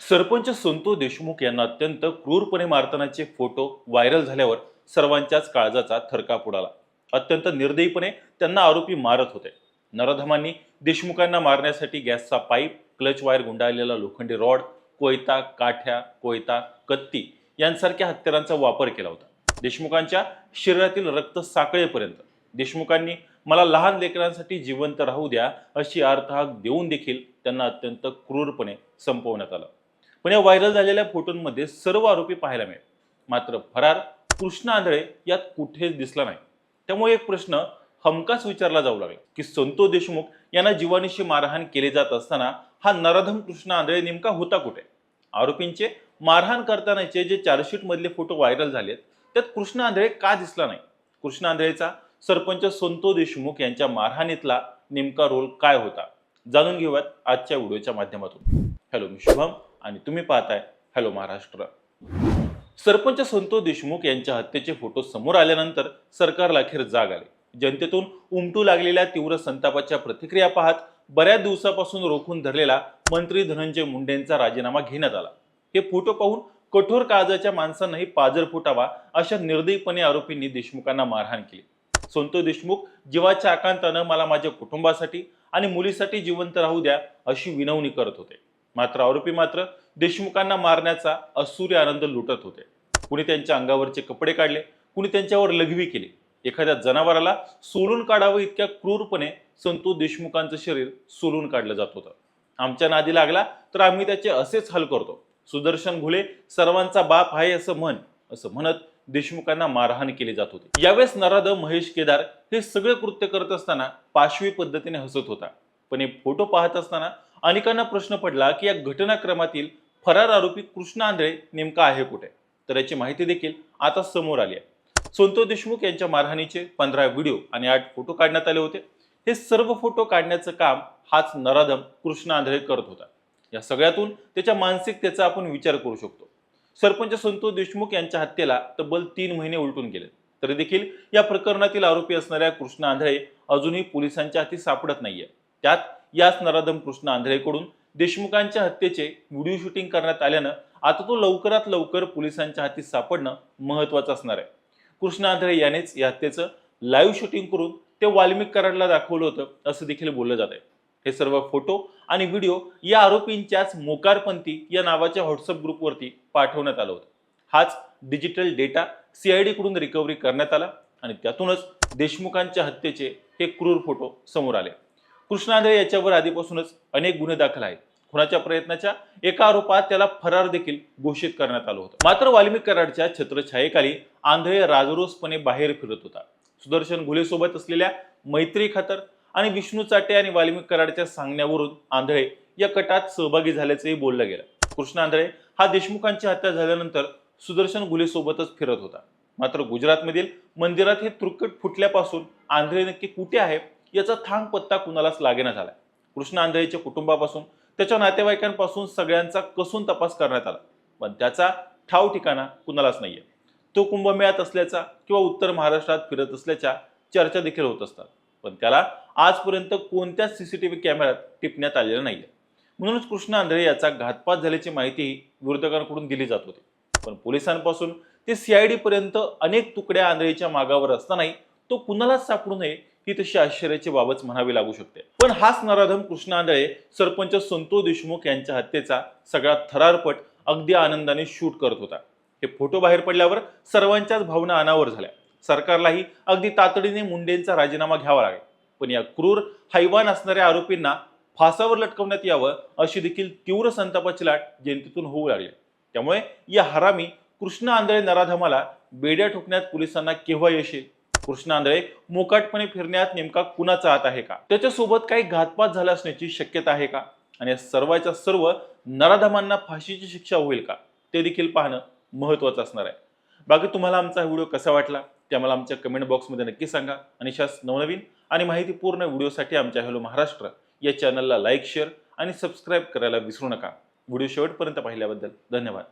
सरपंच संतोष देशमुख यांना अत्यंत क्रूरपणे मारतानाचे photo viral झाल्यावर सर्वांच्याच काळजाचा थरकाप उडाला. अत्यंत निर्दयीपणे त्यांना आरोपी मारत होते. नराधमांनी देशमुखांना मारण्यासाठी गॅसचा पाईप क्लच वायर गुंडाळलेला लोखंडी रॉड कोयता काठ्या कोयता कत्ती यांसारख्या हत्यारांचा वापर केला होता. देशमुखांच्या शरीरातील रक्त साकळेपर्यंत. देशमुखांनी मला लहान लेकरांसाठी जिवंत राहू द्या अशी अर्थहाक देऊन देखील त्यांना अत्यंत क्रूरपणे संपवण्यात आलं. पण या व्हायरल झालेल्या फोटोंमध्ये सर्व आरोपी पाहायला मिळेल. मात्र फरार कृष्ण आंधळे यात कुठेच दिसला नाही. त्यामुळे एक प्रश्न हमखास विचारला जाऊ लागला की संतोष देशमुख यांना जीवानीशी मारहाण केले जात असताना हा नराधम कृष्ण आंधळे नेमका होता कुठे? आरोपींचे मारहाण करतानाचे जे चार्जशीटमधले फोटो व्हायरल झालेत त्यात कृष्ण आंधळे का दिसला नाही? कृष्ण आंधळेचा सरपंच संतो देशमुख यांच्या मारहाणीतला नेमका रोल काय होता? जाणून घेऊयात आजच्या व्हिडिओच्या माध्यमातून. हॅलो मी शुभम. आणि तुम्ही पाहताय हॅलो महाराष्ट्र. सरपंच संतोष देशमुख यांच्या हत्येचे फोटो समोर आल्यानंतर सरकारला अखेर जाग आली. जनतेतून उमटू लागलेल्या तीव्र संतापाच्या प्रतिक्रिया पाहत बऱ्याच दिवसापासून रोखून धरलेला मंत्री धनंजय मुंडेंचा राजीनामा घेण्यात आला. हे फोटो पाहून कठोर काळजाच्या माणसांनाही पाजर फुटावा अशा निर्दयीपणे आरोपींनी देशमुखांना मारहाण केली. संतोष देशमुख जीवाच्या आकांतानं मला माझ्या कुटुंबासाठी आणि मुलीसाठी जिवंत राहू द्या अशी विनवणी करत होते. मात्र आरोपी मात्र देशमुखांना मारण्याचा असूर्य आनंद लुटत होते. कुणी त्यांच्या अंगावरचे कपडे काढले कुणी त्यांच्यावर लघवी केली. एखाद्या जनावराला सोलून काढावं इतक्या क्रूरपणे संतोष देशमुखांचं शरीर सोलून काढलं जात होतं. आमच्या नादी लागला तर आम्ही त्याचे असेच हल करतो. सुदर्शन घुले सर्वांचा बाप आहे असं म्हण असं म्हणत देशमुखांना मारहाण केली जात होती. यावेळेस नराद महेश केदार हे सगळे कृत्य करत असताना पाशवी पद्धतीने हसत होता. पण हे फोटो पाहत असताना अनेकांना प्रश्न पडला की या घटनाक्रमातील फरार आरोपी कृष्ण आंधळे नेमका आहे कुठे? तर याची माहिती देखील आता समोर आली आहे. संतोष देशमुख यांच्या मारहाणीचे पंधरा व्हिडिओ आणि आठ फोटो काढण्यात आले होते. हे सर्व फोटो काढण्याचं काम हाच नराधम कृष्ण आंधळे करत होता. या सगळ्यातून त्याच्या मानसिकतेचा आपण विचार करू शकतो. सरपंच संतोष देशमुख यांच्या हत्येला तब्बल तीन महिने उलटून गेले. तरी देखील या प्रकरणातील आरोपी असणाऱ्या कृष्ण आंधळे अजूनही पोलिसांच्या हाती सापडत नाहीये. त्यात याच नराधम कृष्ण आंधळेकडून देशमुखांच्या हत्येचे व्हिडिओ शूटिंग करण्यात आल्यानं आता तो लवकरात लवकर पोलिसांच्या हाती सापडणं महत्वाचं असणार आहे. कृष्ण आंधळे यानेच या हत्येचं लाईव्ह शूटिंग करून ते वाल्मिक कराडला दाखवलं होतं असं देखील बोललं जात आहे हे सर्व फोटो आणि व्हिडिओ या आरोपींच्याच मोकारपंथी या नावाच्या व्हॉट्सअप ग्रुपवरती पाठवण्यात आलं होतं. हाच डिजिटल डेटा सीआयडी कडून रिकव्हरी करण्यात आला आणि त्यातूनच देशमुखांच्या हत्येचे हे क्रूर फोटो समोर आले. कृष्ण आंधळे याच्यावर आधीपासूनच अनेक गुन्हे दाखल आहेत. खुनाच्या प्रयत्नाच्या एका आरोपात त्याला फरार देखील घोषित करण्यात आलं होतं. मात्र वाल्मिक कराडच्या छत्रछायेखाली आंधळे राजरोसपणे बाहेर फिरत होता. सुदर्शन घुलेसोबत असलेल्या मैत्री खातर आणि विष्णू चाटे आणि वाल्मिक कराडच्या सांगण्यावरून आंधळे या कटात सहभागी झाल्याचंही बोललं गेलं. कृष्ण आंधळे हा देशमुखांची हत्या झाल्यानंतर सुदर्शन घुलेसोबतच फिरत होता. मात्र गुजरातमधील मंदिरात हे त्रुकट फुटल्यापासून आंधळे नक्की कुठे आहे? याचा थांग पत्ता कुणालाच लागेना झाला कृष्ण आंधळेच्या कुटुंबापासून त्याच्या नातेवाईकांपासून सगळ्यांचा कसून तपास करण्यात आला. पण त्याचा ठाव ठिकाणा कुणालाच नाहीये. तो कुंभमेळ्यात असल्याचा किंवा उत्तर महाराष्ट्रात फिरत असल्याच्या चर्चा देखील होत असतात. पण त्याला आजपर्यंत कोणत्याच सीसीटीव्ही कॅमेऱ्यात टिपण्यात आलेलं नाहीये. म्हणूनच कृष्ण आंधळे याचा घातपात झाल्याची माहितीही विरोधकांकडून दिली जात होती. पण पोलिसांपासून ते सीआयडी पर्यंत अनेक तुकड्या आंधळीच्या मागावर असतानाही तो कुणालाच सापडू नये ही तशी आश्चर्याची बाबच म्हणावी लागू शकते. पण हाच नराधम कृष्ण आंधळे सरपंच संतोष देशमुख यांच्या हत्येचा सगळा थरारपट अगदी आनंदाने शूट करत होता. हे फोटो बाहेर पडल्यावर सर्वांच्याच भावना अनावर झाल्या. सरकारलाही अगदी तातडीने मुंडेंचा राजीनामा घ्यावा लागेल. पण या क्रूर हैवान असणाऱ्या आरोपींना फासावर लटकवण्यात यावं अशी देखील तीव्र संतापाची लाट जनतेतून होऊ लागली. त्यामुळे या हरामी कृष्ण आंधळे नराधमाला बेड्या ठोकण्यात पोलिसांना केव्हा यश येईल? कृष्ण आंधळे मोकाटपणे फिरण्यात नेमका कुणाचा हात आहे का? त्याच्यासोबत काही घातपात झाला असण्याची शक्यता आहे का? आणि या सर्वाच्या सर्व नराधमांना फाशीची शिक्षा होईल का? ते देखील पाहणं महत्वाचं असणार आहे. बाकी तुम्हाला आमचा व्हिडिओ कसा वाटला? ते आम्हाला आमच्या कमेंट बॉक्समध्ये नक्की सांगा. आणि अशाच नवनवीन आणि माहितीपूर्ण व्हिडिओसाठी आमच्या हॅलो महाराष्ट्र या चॅनलला लाईक शेअर आणि सबस्क्राईब करायला विसरू नका. व्हिडिओ शेवटपर्यंत पाहिल्याबद्दल धन्यवाद.